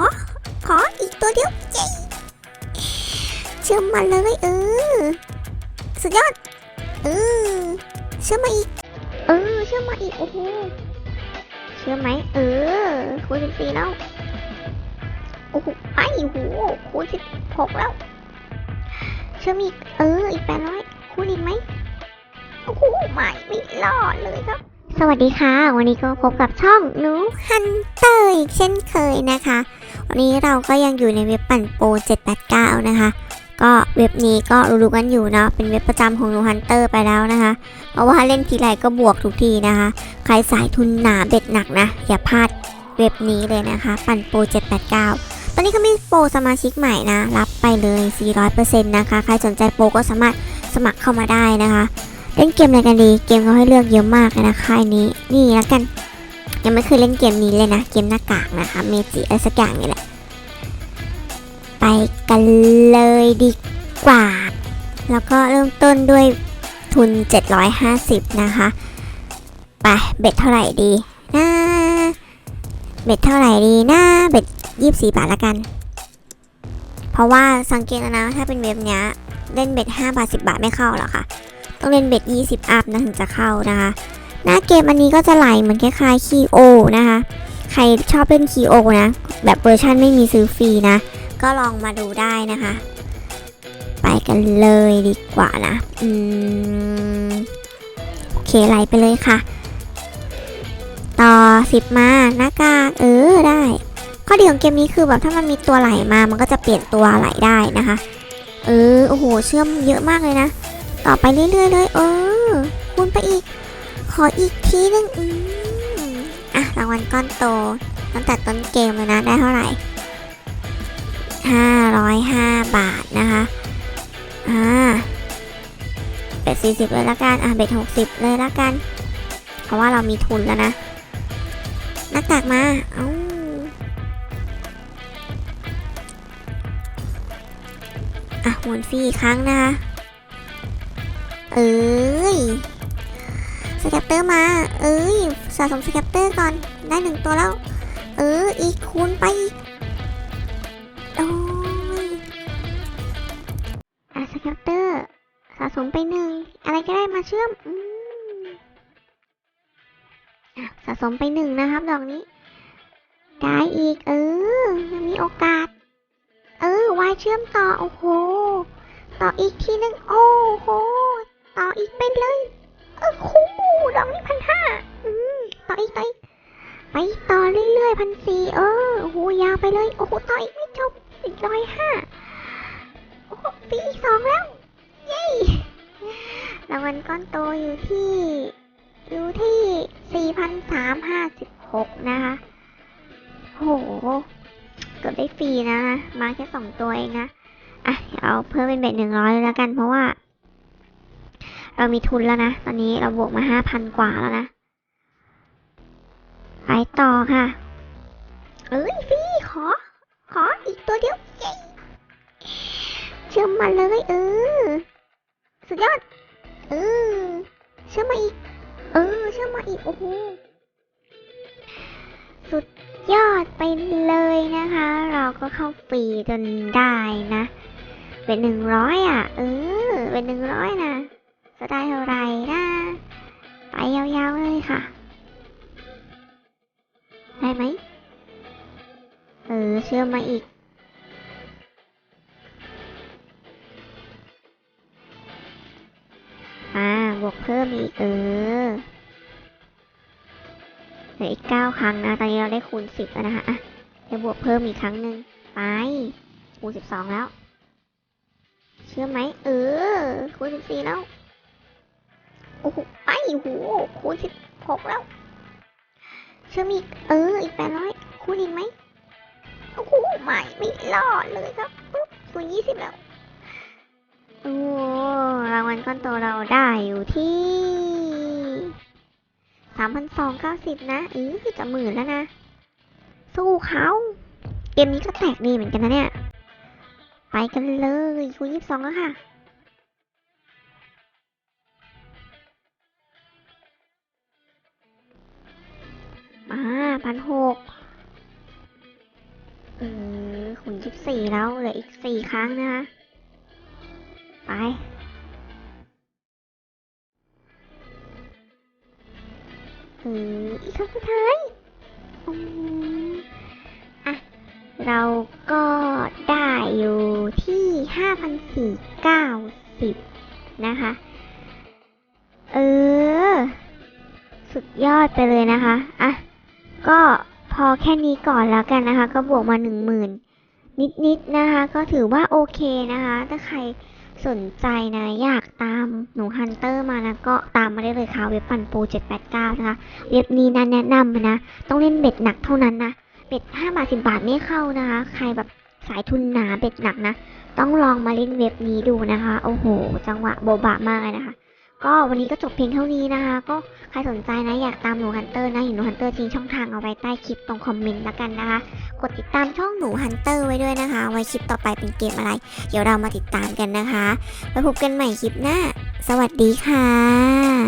อ ขออีกตัวเดียวเย้เชื่อมมาเลยเออ สุดยอด เออ เชื่อมมาอีก เออ เชื่อมมาอีก โอ้โห เชื่อมไหม เออคูณสิบสี่แล้ว โอ้โห ไอ้โหคูณสิบหกแล้ว เชื่อมอีก เออ อีกแปดร้อยคูณอีกไหมโอ้โหไม่ไม่รอดเลยครับสวัสดีค่ะ วันนี้ก็พบกับช่องหนูฮันเตอร์อีกเช่นเคยนะคะ วันนี้เราก็ยังอยู่ในเว็บปั่นโปร789 นะคะ ก็เว็บนี้ก็รู้ๆกันอยู่เนาะเป็นเว็บประจำของหนูฮันเตอร์ไปแล้วนะคะ เพราะว่าเล่นทีไรก็บวกทุกทีนะคะ ใครสายทุนหนาเบ็ดหนักนะ อย่าพลาดเว็บนี้เลยนะคะ ปั่นโปร789 ตอนนี้ก็มีโปรสมาชิกใหม่นะ รับไปเลย 400%นะคะ ใครสนใจโปรก็สามารถสมัครเข้ามาได้นะคะ เล่นเกมอะไรกันดี เกมเขาให้เลือกเยอะมากนะค่ายนี้ นี่แล้วกัน ยังไม่เคยเล่นเกมนี้เลยนะ เกมหน้ากากนะคะ เมจิอะไรสักอย่างนี่แหละ ไปกันเลยดีกว่า แล้วก็เริ่มต้นด้วยทุน 750 นะคะ ไป เบ็ดเท่าไหร่ดีนะเบ็ดเท่าไหร่ดีนะเบ็ด24บาทละกัน เพราะว่าสังเกตนะ ถ้าเป็นเว็บเนี้ย เล่นเบ็ด5บาท 10 บาทไม่เข้าหรอกค่ะ ต้องเล่นเบ็ด20 อัพนะถึงจะเข้านะคะ หน้าเกมอันนี้ก็จะไหลเหมือนคล้ายๆคีโอนะคะ ใครชอบเล่นคีโอนะ แบบเวอร์ชันไม่มีซื้อฟรีนะ ก็ลองมาดูได้นะคะ ไปกันเลยดีกว่านะ อืม โอเคไหลไปเลยค่ะ ต่อ10มาหน้ากากเออได้ ข้อดีของเกมนี้คือแบบถ้ามันมีตัวไหลมา มันก็จะเปลี่ยนตัวไหลได้นะคะ เออ โอ้โห เชื่อมเยอะมากเลยนะ ต่อไปเรื่อยๆเลย เออ คูณไปอีก ขออีกทีนึงอืมอะรางวัลก้อนโต ตั้งแต่ต้นเกมเลยนะ ได้เท่าไหร่ 505 บาทนะคะ อ่า เบ็ด40 เลยละกัน อะ เบ็ด60 เลยละกัน เพราะว่าเรามีทุนแล้วนะหน้ากากมา เอ้าอะหมุนฟรีอีกครั้งนะคะ เอ้ย สแคปเตอร์มา เอ้ยสะสมสแคปเตอร์ก่อน ได้หนึ่งตัวแล้ว เออ อีกคูณไปอีกโอ้ยอะสแคปเตอร์สะสมไปหนึ่ง อะไรก็ได้มาเชื่อมอืมอะสะสมไปหนึ่งนะครับ ดอกนี้ ได้อีก เออ ยังมีโอกาส เออวายเชื่อมต่อ โอ้โห ต่ออีกทีนึง โอ้โห ต่ออีกเป็นเลย เออคู่ ดอกนี้พันห้าอืมต่ออีกต่ออีกไปต่อเรื่อยๆพันสี่เออโอ้โหยาวไปเลยโอ้โหต่ออีกไม่จบอีกร้อยห้าโอ้โหปีสองแล้วเย้รางวัลก้อนโตอยู่ที่อยู่ที่สี่พันสามห้าสิบหกนะคะโหเกือบได้ฟรีนะมาแค่สองตัวเองนะอะเดี๋ยวเอาเพิ่มเป็นเบ็ดหนึ่งร้อยแล้วกันเพราะว่า เรามีทุนแล้วนะ ตอนนี้เราบวกมาห้าพันกว่าแล้วนะไปต่อค่ะ เอ้ยฟรีขอ ขออีกตัวเดียวเย้เชื่อมมาเลย เออ สุดยอด เออ เชื่อมมาอีก เออ เชื่อมมาอีก โอ้โห สุดยอดไปเลยนะคะ เราก็เข้าฟรีจนได้นะ เป็นหนึ่งร้อยอะ เออ เป็นหนึ่งร้อยนะ จะได้เท่าไหร่นะ ไปยาวๆเลยค่ะ ได้ไหม เออเชื่อมมาอีก อ่า บวกเพิ่มอีก เออเหลืออีกเก้าครั้งนะ ตอนนี้เราได้คูณสิบแล้วนะคะอะจะบวกเพิ่มอีกครั้งหนึ่งไปคูณสิบสองแล้ว เชื่อไหม เออคูณสิบสี่แล้ว โอ้โหไปโอ้โหคูณสิบหกแล้วเชื่อมอีกเอออีกแปดร้อยคูณอีกไหมโอ้โหไม่ไม่รอดเลยครับปุ๊บคูณยี่สิบแล้วโอ้รางวัลก้อนโตเราได้อยู่ที่สามพันสองเก้าสิบนะเออจะหมื่นแล้วนะ สู้เขาเกมนี้ก็แตกดีเหมือนกันนะเนี่ย ไปกันเลยคูณยี่สิบสองแล้วค่ะ มาพันหกเอสี่แล้ว เหลืออีกสี่ครั้งนะคะ ไป เออ อีกครั้งสุดท้ายอืมอะ เราก็ได้อยู่ที่ห้าพันสี่เก้าสิบนะคะ เออ สุดยอดไปเลยนะคะ อะ ก็พอแค่นี้ก่อนแล้วกันนะคะ ก็บวกมาหนึ่งหมื่นนิดๆนะคะ ก็ถือว่าโอเคนะคะ ถ้าใครสนใจนะอยากตามหนูฮันเตอร์มานะก็ตามมาได้เลยค่ะเว็บปันปู 789 นะคะ เว็บนี้นะแนะนำนะ ต้องเล่นเบ็ดหนักเท่านั้นนะ เบ็ด 5 บาท 10 บาทไม่เข้านะคะ ใครแบบสายทุนหนาเบ็ดหนักนะ ต้องลองมาเล่นเว็บนี้ดูนะคะ โอ้โห จังหวะโบบะมากเลยนะคะ ก็วันนี้ก็จบเพียงเท่านี้นะคะ ก็ใครสนใจนะอยากตามหนูฮันเตอร์นะเห็นหนูฮันเตอร์ทิ้งช่องทางเอาไว้ใต้คลิปตรงคอมเมนต์แล้วกันนะคะ กดติดตามช่องหนูฮันเตอร์ไว้ด้วยนะคะ ไว้คลิปต่อไปเป็นเกมอะไร เดี๋ยวเรามาติดตามกันนะคะไว้พบกันใหม่คลิปหน้า สวัสดีค่ะ